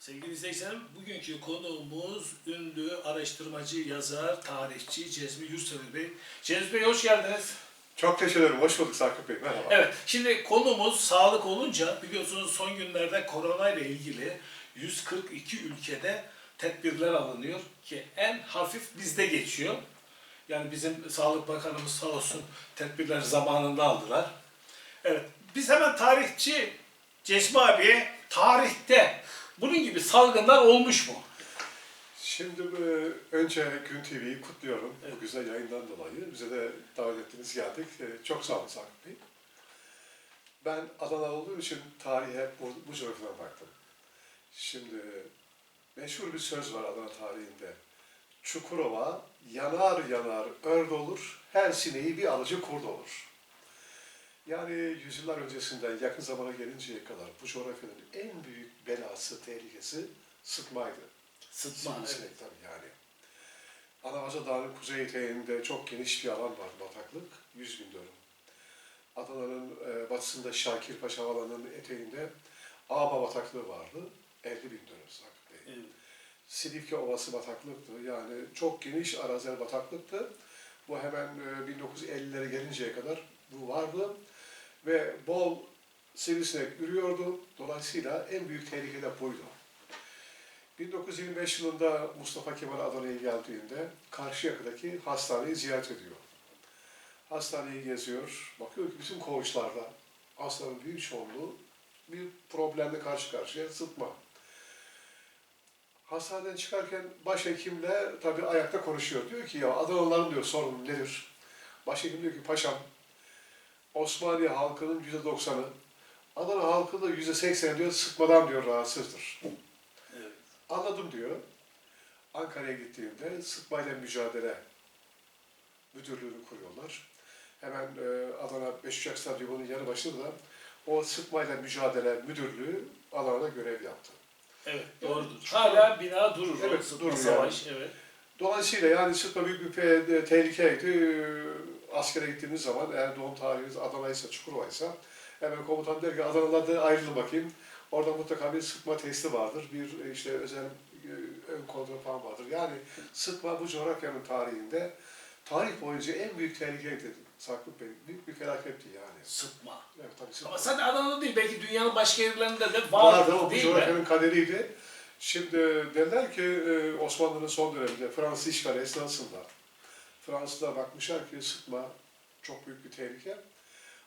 Sevgili izleyicilerim, bugünkü konuğumuz ünlü araştırmacı, yazar, tarihçi Cezmi Yurtsever Bey. Cezmi Bey hoş geldiniz. Çok teşekkür ederim. Hoş bulduk Sakıp Bey. Merhaba. Evet, şimdi konumuz sağlık olunca biliyorsunuz son günlerde korona ile ilgili 142 ülkede tedbirler alınıyor ki en hafif bizde geçiyor. Yani bizim Sağlık Bakanımız sağ olsun tedbirler zamanında aldılar. Evet, biz hemen tarihçi Cezmi abiye tarihte bunun gibi salgınlar olmuş mu? Şimdi e, önce Gün TV'yi kutluyorum. Bu güzel yayından dolayı. Bize de davet ettiniz geldik. E, Çok sağ olun Sakıp Bey. Ben Adana olduğum için tarihe bu, bu coğrafyadan baktım. Şimdi meşhur bir söz var Adana tarihinde. Çukurova yanar yanar örd olur, her sineği bir alıcı kurd olur. Yani yüzyıllar öncesinden yakın zamana gelinceye kadar bu coğrafyanın en büyük belası, tehlikesi sıtmaydı. Sıtma. evet. Sivrisinek tabii yani. Anavaza Dağı'nın kuzey eteğinde çok geniş bir alan var, bataklık, 100 bin dönüm. Adana'nın e, batısında Şakirpaşa Havalanı'nın eteğinde Ağba bataklığı vardı, 50 bin dönüm Bey. Evet. Silifke Ovası bataklıktı, yani çok geniş arazel bataklıktı. Bu hemen e, 1950'lere gelinceye kadar bu vardı ve bol sivrisinek ürüyordu. Dolayısıyla en büyük tehlike de buydu. 1925 yılında Mustafa Kemal Adana'ya geldiğinde Karşıyaka'daki hastaneyi ziyaret ediyor. Hastaneyi geziyor, bakıyor ki bütün koğuşlarda hastanın büyük çoğunluğu bir problemle karşı karşıya sıtma. Hastaneden çıkarken başhekimle tabii ayakta konuşuyor. Diyor ki ya Adanalıların diyor sorun nedir? Başhekim diyor ki paşam Osmaniye halkının yüzde doksanı, Adana halkı da yüzde sekseni diyor sıtmadan diyor rahatsızdır. Evet. Anladım diyor. Ankara'ya gittiğimde sıtmayla mücadele müdürlüğünü kuruyorlar. Hemen e, Adana Beşiktaş Stadyumu'nun yanı başında da o sıtmayla mücadele müdürlüğü Adana'da görev yaptı. Evet, doğrudur. Hala bina durur. Evet, durur savaş. Evet. Dolayısıyla yani sıtma büyük bir tehlikeydi. Askere gittiğiniz zaman eğer doğum tarihiniz Adana'ysa, Çukurova'ysa hemen komutan der ki Adana'da ayrılın bakayım. Orada mutlaka bir sıtma testi vardır. Bir e, işte özel e, ön kontrol falan vardır. Yani sıtma bu coğrafyanın tarihinde tarih boyunca en büyük tehlikeydi. Sakıp Bey. Büyük bir felaketti yani. Sıtma. Evet tabii sıtma. Ama sadece Adana'da değil, belki dünyanın başka yerlerinde de var Vardı bu değil mi? coğrafyanın kaderiydi. Şimdi derler ki e, Osmanlı'nın son döneminde Fransız işgali esnasında Fransızlar bakmışlar ki sıtma çok büyük bir tehlike.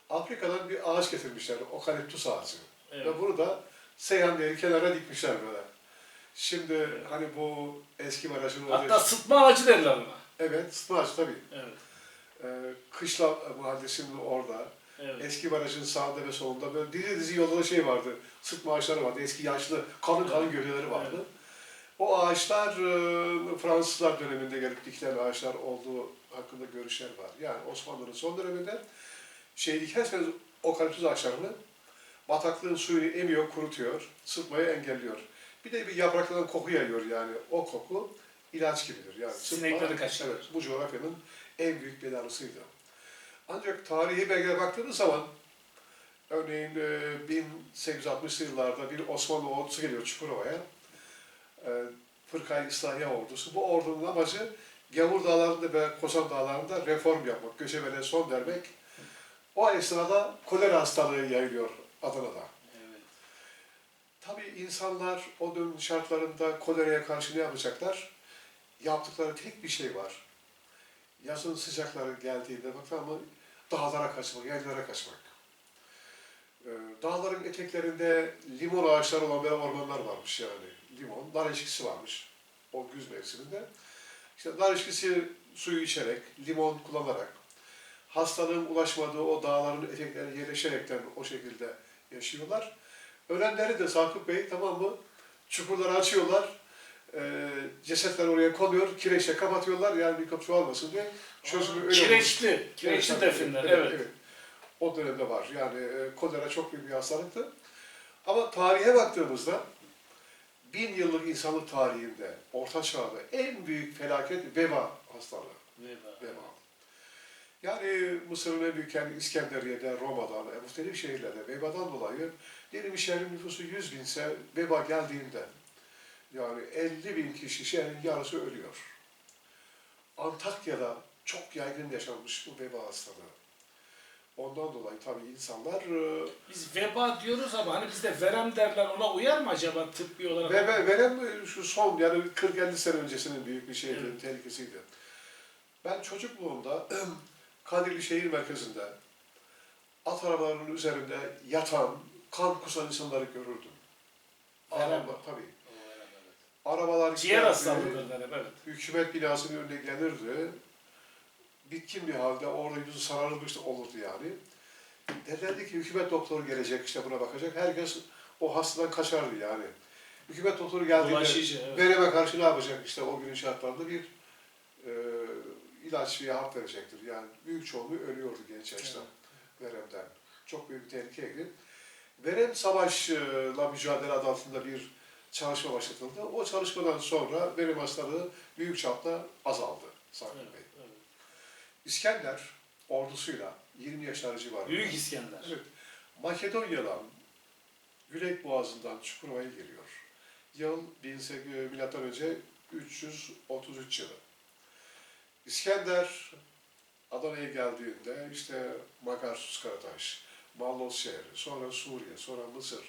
Afrika'dan bir ağaç getirmişler, okaliptus ağacı. Evet. Ve bunu da Seyhan Nehri kenara dikmişler böyle. Şimdi hani bu eski barajın Hatta sıtma ağacı derler ona. Evet, sıtma ağacı tabii. Evet. Ee, Kışla Mahallesi'nin orada, Evet. Eski barajın sağında ve solunda böyle dizi dizi yolda şey vardı. Sırt ağaçları vardı. Eski yaşlı kalın kalın gölgeleri vardı. Evet. O ağaçlar e, Fransızlar döneminde gelip dikilen ağaçlar olduğu hakkında görüşler var. Yani Osmanlı'nın son döneminde şey dikerseniz okaliptüs ağaçlarını bataklığın suyunu emiyor, kurutuyor, sıtmayı engelliyor. Bir de bir yapraklardan koku yayıyor yani. O koku ilaç gibidir. Yani Sinekleri kaçırır. Evet, bu coğrafyanın en büyük belalısıydı. Ancak tarihi belgelere baktığınız zaman örneğin e, 1860'lı yıllarda bir Osmanlı ordusu geliyor Çukurova'ya. E, Fırkayı İslahiye ordusu. Bu ordunun amacı Gavur Dağları'nda ve Kozan Dağları'nda reform yapmak, göçebeliğe son vermek. O esnada kolera hastalığı yayılıyor Adana'da. Evet. Tabii insanlar o dönem şartlarında koleraya karşı ne yapacaklar? Yaptıkları tek bir şey var. Yazın sıcakları geldiğinde bak ama dağlara kaçmak, yerlere kaçmak. Ee, dağların eteklerinde limon ağaçları olan böyle ormanlar varmış yani. Limon, nar eşkisi varmış o güz mevsiminde. İşte nar eşkisi suyu içerek, limon kullanarak, hastalığın ulaşmadığı o dağların eteklerine yerleşerekten o şekilde yaşıyorlar. Ölenleri de Sakıp Bey tamam mı? Çukurları açıyorlar. E, cesetler oraya konuyor. Kireçle kapatıyorlar. Yani mikrop çoğalmasın diye. Çözümü öyle. Kireçli, kireçli definler, evet, evet. evet. O dönemde var. Yani e, kolera çok büyük bir hastalıktı. Ama tarihe baktığımızda bin yıllık insanlık tarihinde, orta çağda en büyük felaket veba hastalığı. Veba. Veba. Yani Mısır'ın en büyük kendi İskenderiye'de, Roma'dan, e, muhtelif şehirlerde vebadan dolayı diyelim şehrin nüfusu 100 binse veba geldiğinde Yani 50 bin kişi şehrin yarısı ölüyor. Antakya'da çok yaygın yaşanmış bu veba hastalığı. Ondan dolayı tabii insanlar e, Biz veba diyoruz ama hani bizde verem derler ona uyar mı acaba tıbbi olarak? ve ve- verem şu son yani 40-50 sene öncesinin büyük bir şeydi, Evet. tehlikesiydi. Ben çocukluğumda Kadirli şehir merkezinde at arabalarının üzerinde yatan, kan kusan insanları görürdüm. Verem. Araba, tabii. Arabalar Ciğer derler evet. hükümet binasının önüne gelirdi. Bitkin bir halde orada yüzü sararmış olurdu yani. Derlerdi ki hükümet doktoru gelecek işte buna bakacak. Herkes o hastadan kaçardı yani. Hükümet doktoru geldiğinde evet. vereme karşı ne yapacak işte o günün şartlarında bir e, ilaç veya hap verecektir. Yani büyük çoğunluğu ölüyordu genç yaşta veremden. Çok büyük bir tehlikeydi. Verem savaşla mücadele adı altında bir çalışma başlatıldı. O çalışmadan sonra verem hastalığı büyük çapta azaldı Sakın Evet, Bey. İskender ordusuyla 20 yaşları civarında. Büyük İskender. Evet. Makedonya'dan Gülek Boğazı'ndan Çukurova'ya geliyor. Yıl 1800 milattan önce 333 yılı. İskender Adana'ya geldiğinde işte Makarsus Karataş, Mallos şehri, sonra Suriye, sonra Mısır,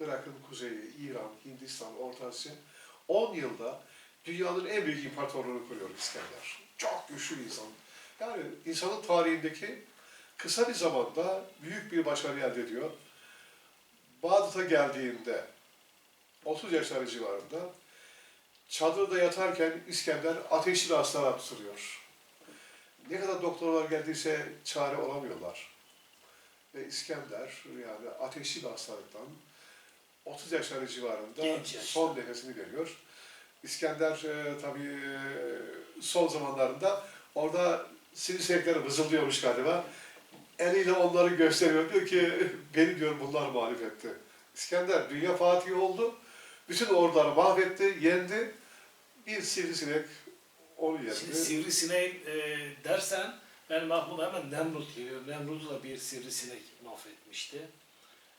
Irak'ın kuzeyi, İran, Hindistan, Orta Asya 10 yılda dünyanın en büyük imparatorluğunu kuruyor İskender. Çok güçlü bir insan. Yani insanın tarihindeki kısa bir zamanda büyük bir başarı elde ediyor. Bağdat'a geldiğinde 30 yaşları civarında çadırda yatarken İskender ateşli hastalığa tutuluyor. Ne kadar doktorlar geldiyse çare olamıyorlar. Ve İskender yani ateşli bir hastalıktan 30 yaşları civarında Genç son nefesini veriyor. İskender e, tabii e, son zamanlarında orada sivrisinekler vızıldıyormuş galiba. Eliyle onları gösteriyor. Diyor ki beni diyor bunlar mağlup etti. İskender dünya fatihi oldu. Bütün orduları mahvetti, yendi. Bir sivrisinek onu yendi. Şimdi sivrisinek e, dersen benim aklıma hemen Nemrut geliyor. Nemrut'u da bir sivrisinek mahvetmişti.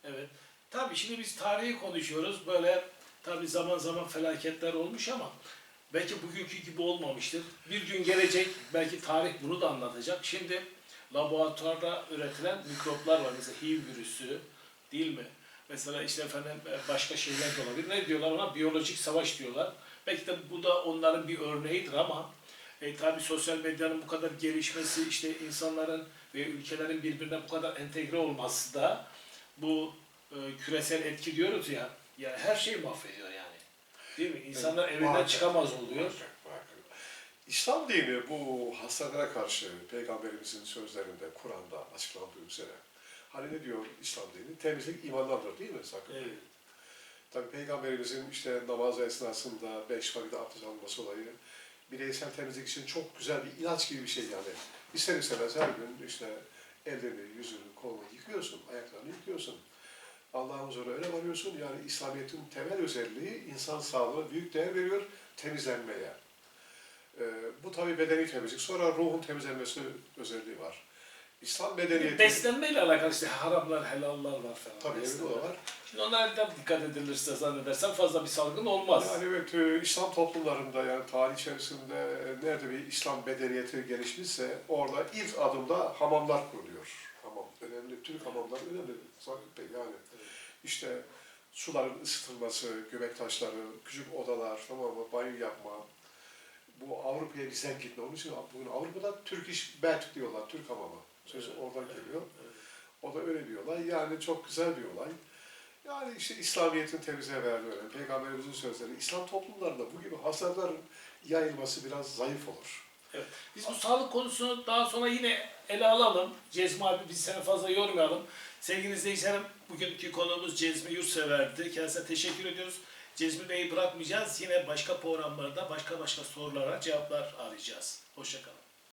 Evet. Tabii şimdi biz tarihi konuşuyoruz. Böyle tabii zaman zaman felaketler olmuş ama belki bugünkü gibi olmamıştır. Bir gün gelecek belki tarih bunu da anlatacak. Şimdi laboratuvarda üretilen mikroplar var. Mesela HIV virüsü değil mi? Mesela işte efendim e, başka şeyler de olabilir. Ne diyorlar ona? Biyolojik savaş diyorlar. Belki de bu da onların bir örneğidir ama e, tabii sosyal medyanın bu kadar gelişmesi, işte insanların ve ülkelerin birbirine bu kadar entegre olması da bu e, küresel etki diyoruz ya, ya her şeyi mahvediyor yani. Değil mi? İnsanlar evinden Muhakkak, çıkamaz oluyor. muhakkak, muhakkak. İslam dini bu hastalara karşı Peygamberimizin sözlerinde, Kur'an'da açıklandığı üzere hani ne diyor İslam dini? Temizlik imandandır değil mi sakın? Evet. Tabii Peygamberimizin işte namaz esnasında beş vakit abdest alması olayı bireysel temizlik için çok güzel bir ilaç gibi bir şey yani. İster istemez her gün işte ellerini, yüzünü, kolunu yıkıyorsun, ayaklarını yıkıyorsun. Allah'ın huzuruna öyle varıyorsun. Yani İslamiyet'in temel özelliği insan sağlığına büyük değer veriyor, temizlenmeye. Ee, bu tabii bedeni temizlik. Sonra ruhun temizlenmesi özelliği var. İslam medeniyeti... Beslenmeyle alakalı işte haramlar, helallar var falan. Tabii evet, o var. Şimdi onlara da dikkat edilirse zannedersem fazla bir salgın olmaz. Yani evet e, İslam toplumlarında yani tarih içerisinde e, nerede bir İslam medeniyeti gelişmişse orada ilk adımda hamamlar kuruluyor. Hamam önemli. Türk hamamları önemli. Sakıp Bey yani. İşte suların ısıtılması, göbek taşları, küçük odalar, tamam mı? Banyo yapma. Bu Avrupa'ya bizden gitme. Onun için bugün Avrupa'da Türk iş Belçik diyorlar. Türk hamamı. Sözü Evet, oradan geliyor. evet. O da öyle diyorlar. Yani çok güzel bir olay. Yani işte İslamiyet'in temize verdiği önemli. Peygamberimizin sözleri. İslam toplumlarında bu gibi hasarların yayılması biraz zayıf olur. Biz bu sağlık konusunu daha sonra yine ele alalım. Cezmi abi biz seni fazla yormayalım. Sevgili izleyicilerim bugünkü konuğumuz Cezmi Yurtsever'di. Kendisine teşekkür ediyoruz. Cezmi Bey'i bırakmayacağız. Yine başka programlarda başka başka sorulara cevaplar arayacağız. Hoşçakalın.